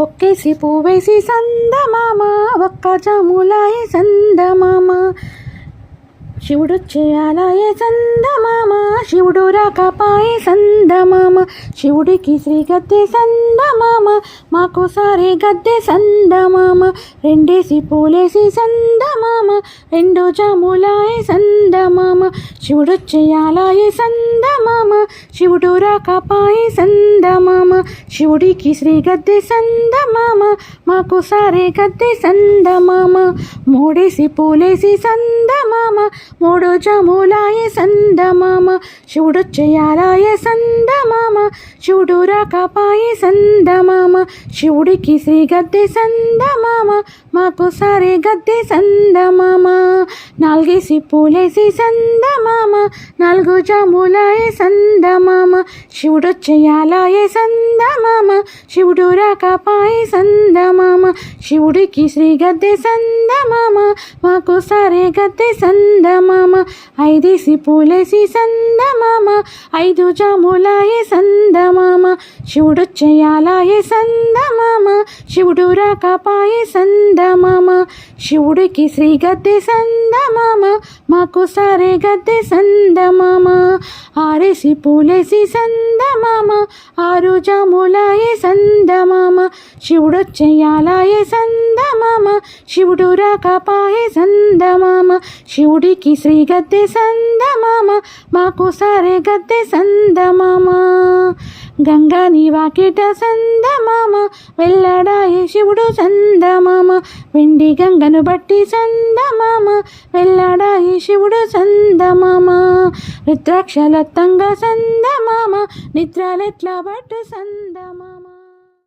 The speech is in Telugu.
ఒక్కేసి పువ్వేసి సందమామ ఒక్క జాములాయే సందమామ. శివుడు చేయాలయే సందమామ శివుడు రాకపాయే సందమామ. శివుడికి శ్రీ గద్దె సందమామ మాకు సారే గద్దె సందమామ. రెండేసి పూలేసి సందమామ రెండు జాములాయే సందమామ. శివుడు చేయాలాయే సందమామ శివుడు రాకపాయి సందమామ శివుడికి శ్రీ గద్దె సందమామ మాకు సారే గద్దె సందమామ మూడేసి పూలేసి సందమామ మూడు జాములాయే సందమామ శివుడు చేయాలాయే సంద శివుడు రాకపాయే సందమామ. శివుడికి శ్రీ గద్దె సందమామ. మాకు సరే గద్దె సందమామ. నాలుగేసి పూలేసి సందమామ. నాలుగు జాములాయే సందమామ. శివుడు చేయాలాయే సందమామ. శివుడు రాకపాయే సందమామ. శివుడికి శ్రీ గద్దె సందమామ. మాకు సరే గద్దె సందమామ. ఐదేసి పూలేసి సందమామ. ఐదు జాములాయే సందమామ. శివుడు చేయాలాయే సందమామ శివుడు రాకపాయే సందమామ శివుడికి శ్రీ గద్దె సందమామ మాకు సారే గద్దె సందమామ ఆరేసి పూలేసి సందమామ ఆరు జాములాయే సందమామ శివుడు చేయాలాయే సందమామ శివుడు రాకపాయే సందమామ శివుడికి శ్రీ గద్దె సందమామ మాకు సారే గద్దె సందమామ గంగా నీ వాకిట సందమామ వెళ్ళడాయే శివుడు సందమామ వెండి గంగను బట్టి సందమామ వెళ్ళడాయే శివుడు సందమామ రుద్రాక్షలత్తంగా సందమామ నిద్రలెట్లా బట్టు సందమామ